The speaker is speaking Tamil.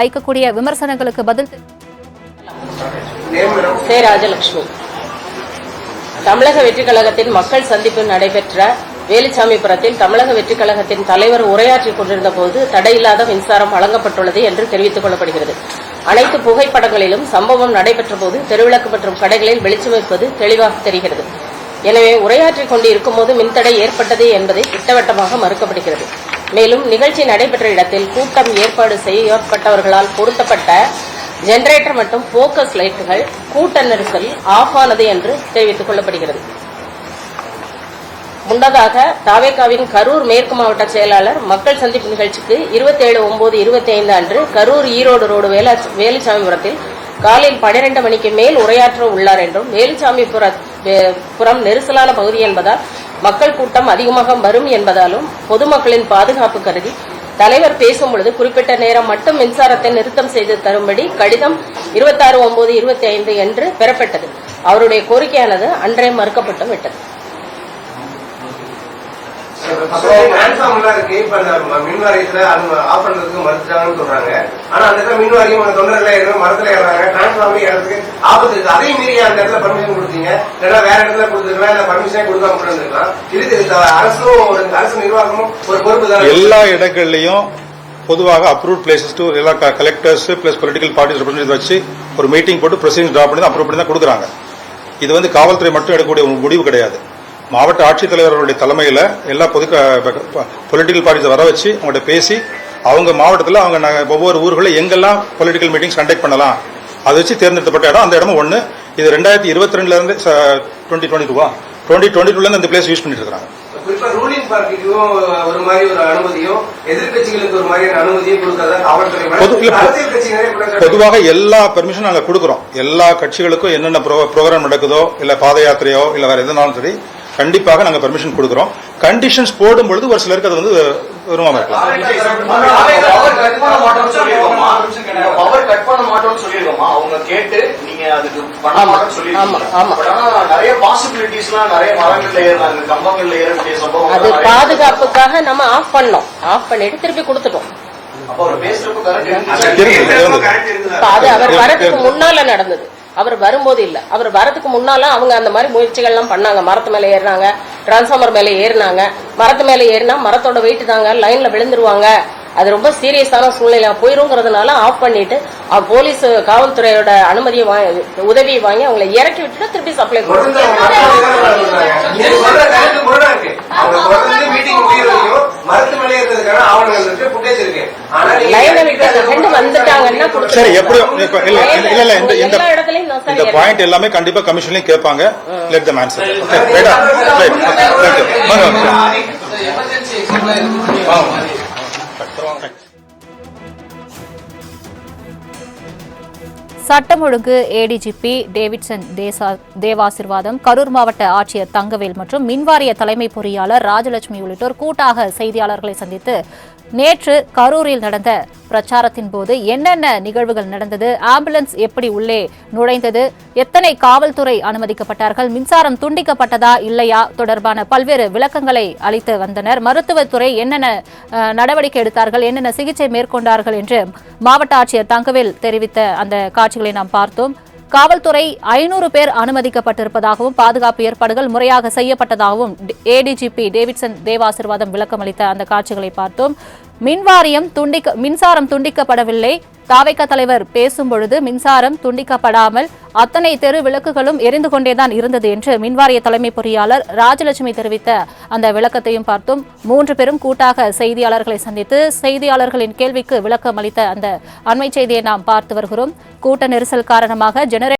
வைக்கக்கூடிய விமர்சனங்களுக்கு பதில் கே ராஜலட்சுமி தமிழக வெற்றிக் கழகத்தின் மக்கள் சந்திப்பு நடைபெற்ற வேலுச்சாமிபுரத்தில் தமிழக வெற்றிக் கழகத்தின் தலைவர் உரையாற்றிக் கொண்டிருந்த போது தடையில்லாத மின்சாரம் வழங்கப்பட்டுள்ளது என்று தெரிவித்துக் கொள்ளப்படுகிறது. அனைத்து புகைப்படங்களிலும் சம்பவம் நடைபெற்ற போது தெருவிளக்கு மற்றும் கடைகளில் வெளிச்சமிப்பது தெளிவாக தெரிகிறது. எனவே உரையாற்றிக் கொண்டு இருக்கும்போது மின்தடை ஏற்பட்டது என்பதை திட்டவட்டமாக மறுக்கப்படுகிறது. மேலும் நிகழ்ச்சி நடைபெற்ற இடத்தில் கூட்டம் ஏற்பாடு செய்யப்பட்டவர்களால் பொருத்தப்பட்ட ஜெனரேட்டர் மற்றும் போக்கஸ் லைட்டுகள் கூட்ட நெரிசல் ஆஃப் ஆனது என்று தெரிவித்துக் கொள்ளப்படுகிறது. முன்னதாக தாவேகாவின் கரூர் மேற்கு மாவட்ட செயலாளர் மக்கள் சந்திப்பு நிகழ்ச்சிக்கு இருபத்தி ஏழு ஒன்பது இருபத்தி ஐந்து அன்று கரூர் ஈரோடு ரோடு வேலா வேலுசாமிபுரத்தில் காலையில் பனிரெண்டு மணிக்கு மேல் உரையாற்ற உள்ளார் என்றும் வேலுசாமிபுர புறம் நெரிசலான பகுதி என்பதால் மக்கள் கூட்டம் அதிகமாக வரும் என்பதாலும் பொதுமக்களின் பாதுகாப்பு கருதி தலைவர் பேசும் பொழுது குறிப்பிட்ட நேரம் மட்டும் மின்சாரத்தை நிறுத்தம் செய்து தரும்படி கடிதம் இருபத்தாறு ஒன்பது இருபத்தி ஐந்து என்று பெறப்பட்டது. அவருடைய கோரிக்கையானது அன்றே மறுக்கப்பட்டு விட்டது. டிரான்ஸ்ஃபார்மர்லாம் இருக்கு. இப்ப அந்த மின் வாரியத்துல அது ஆஃப் பண்றதுக்கு மறுத்துட்டாங்கன்னு சொல்றாங்க. ஆனா அந்த இடத்துல மின் வாரியம் அந்த தொண்டர்ல ஏறும் மரத்துல ஏறாங்க டிரான்ஸ்ஃபார்மர் இடத்துக்கு ஆபத்து இருக்கு. அதையும் மீறி அந்த இடத்துல பர்மிஷன் கொடுத்தீங்க. இல்லைன்னா வேற இடத்துல கொடுத்துருக்கலாம் இல்ல பர்மிஷனே கொடுக்காம கூட இருந்திருக்கலாம். இது அரசும் ஒரு அரசு நிர்வாகமும் ஒரு பொறுப்பு தான். எல்லா இடங்கள்லயும் பொதுவாக அப்ரூவ் பிளேசஸ் டு எல்லா collectors plus political parties representative வச்சு ஒரு மீட்டிங் போட்டு ப்ரொசீஜர் ட்ரா பண்ணி அப்ரூவ் பண்ணி தான் கொடுக்குறாங்க. இது வந்து காவல்துறை மட்டும் எடுக்கக்கூடிய ஒரு முடிவு கிடையாது. மாவட்ட ஆட்சித்தலைவர்களுடைய தலைமையில் எல்லா பொது பொலிட்டிக்கல் பார்ட்டிஸை வர வச்சு அவங்கள்ட்ட பேசி அவங்க மாவட்டத்தில் அவங்க ந- ஒவ்வொரு ஊர்களில் எங்கெல்லாம் பொலிட்டிக்கல் மீட்டிங்ஸ் கண்டக்ட் பண்ணலாம் அதை வச்சு தேர்ந்தெடுக்கப்பட்ட இடம். அந்த இடமும் ஒன்று இது ரெண்டாயிரத்தி இருபத்தி ரெண்டுல இருந்து டுவெண்ட்டி டுவெண்ட்டி டூவா டுவெண்ட்டி டுவெண்ட்டி டூல இருந்து இந்த பிளேஸ் யூஸ் பண்ணிட்டு இருக்காங்க குறிப்பா ரூலிங் பார்ட்டிக்கும் ஒரு மாதிரி ஒரு அனுமதியும் எதிர்க்கட்சிகளுக்கு ஒரு மாதிரியான அனுமதியும் கொடுக்கறதா காவல்துறை மேல பொது- இல்ல, பொ- அரசியல் கட்சி நிறைய குற்றச்சாட்டு பொதுவாக எல்லா பெர்மிஷனும் நாங்க கொடுக்குறோம். எல்லா கட்சிகளுக்கும் என்னென்ன ப்ரோக்ராம் நடக்குதோ இல்ல பாத யாத்திரையோ இல்ல வேற எதுனாலும் சரி கண்டிப்பாக நாங்க பெர்மிஷன் கொடுக்குறோம். கண்டிஷன்ஸ் போடும் பொழுது ஒரு சிலருக்கு அது வந்து விரும்பாம அது பாதுகாப்புக்காக நம்ம ஆஃப் பண்ணோம். ஆஃப் பண்ணிட்டு திருப்பி கொடுத்துட்டோம். அது அவர் வரதுக்கு. முன்னால நடந்தது. அவர் வரும்போது இல்ல. அவர் வரதுக்கு முன்னால அவங்க அந்த மாதிரி முயற்சிகள் எல்லாம் பண்ணாங்க. மரத்து மேல ஏறினாங்க டிரான்ஸ்ஃபார்மர் மேல ஏறினாங்க. மரத்து மேல ஏறினா மரத்தோட வெயிட் தாங்க லைன்ல விழுந்துருவாங்க. அது ரொம்ப சீரியஸான சூழ்நிலை. போயிருங்கிறதுனால ஆஃப் பண்ணிட்டு போலீஸ் காவல்துறையோட அனுமதியை வாங்கி உதவியை வாங்கி அவங்களை இறக்கி விட்டுட்டு திருப்பி சப்ளை பண்ணுவாங்க மேலே இருக்கிறதுக்கான ஆவணங்கள் இருக்கு ஆனா நீங்க வந்துட்டாங்கன்னா கொடுத்துருவோம். சரி எப்படி இப்ப இல்ல இல்ல, இல்ல இந்த இந்த இந்த பாயிண்ட் எல்லாமே கண்டிப்பா கமிஷன்லயும் கேட்பாங்க. Let them answer right thank you சட்டம் ஒழுங்கு ஏடிஜிபி டேவிட்சன் தேசா தேவாசிர்வாதம் கரூர் மாவட்ட ஆட்சியர் தங்கவேல் மற்றும் மின்வாரிய தலைமை பொறியாளர் ராஜலட்சுமி உள்ளிட்டோர் கூட்டாக செய்தியாளர்களை சந்தித்து நேற்று கரூரில் நடந்த பிரச்சாரத்தின் போது என்னென்ன நிகழ்வுகள் நடந்தது? ஆம்புலன்ஸ் எப்படி உள்ளே நுழைந்தது? எத்தனை காவல்துறை அனுமதிக்கப்பட்டார்கள்? மின்சாரம் துண்டிக்கப்பட்டதா இல்லையா? தொடர்பான பல்வேறு விளக்கங்களை அளித்து வந்தனர். மருத்துவத்துறை என்னென்ன நடவடிக்கை எடுத்தார்கள்? என்னென்ன சிகிச்சை மேற்கொண்டார்கள் என்று மாவட்ட ஆட்சியர் தங்கவேல் தெரிவித்த அந்த காட்சிகளை நாம் பார்த்தோம். காவல்துறை ஐநூறு பேர் அனுமதிக்கப்பட்டிருப்பதாகவும் பாதுகாப்பு ஏற்பாடுகள் முறையாக செய்யப்பட்டதாகவும் ஏடிஜிபி டேவிட்சன் தேவாசிர்வாதம் விளக்கமளித்த அந்த காட்சிகளை பார்த்தோம். மின்வாரியம் துண்டிக்க மின்சாரம் துண்டிக்கப்படவில்லை. தாவைக்க தலைவர் பேசும் பொழுது மின்சாரம் துண்டிக்கப்படாமல் அத்தனை தெரு விளக்குகளும் எரிந்து கொண்டேதான் இருந்தது என்று மின்வாரிய தலைமை பொறியாளர் ராஜலட்சுமி தெரிவித்த அந்த விளக்கத்தையும் பார்த்தும். மூன்று பேரும் கூட்டாக செய்தியாளர்களை சந்தித்து செய்தியாளர்களின் கேள்விக்கு விளக்கம் அளித்த அந்த அண்மை செய்தியை நாம் பார்த்து வருகிறோம். கூட்ட நெரிசல் காரணமாக ஜெனரே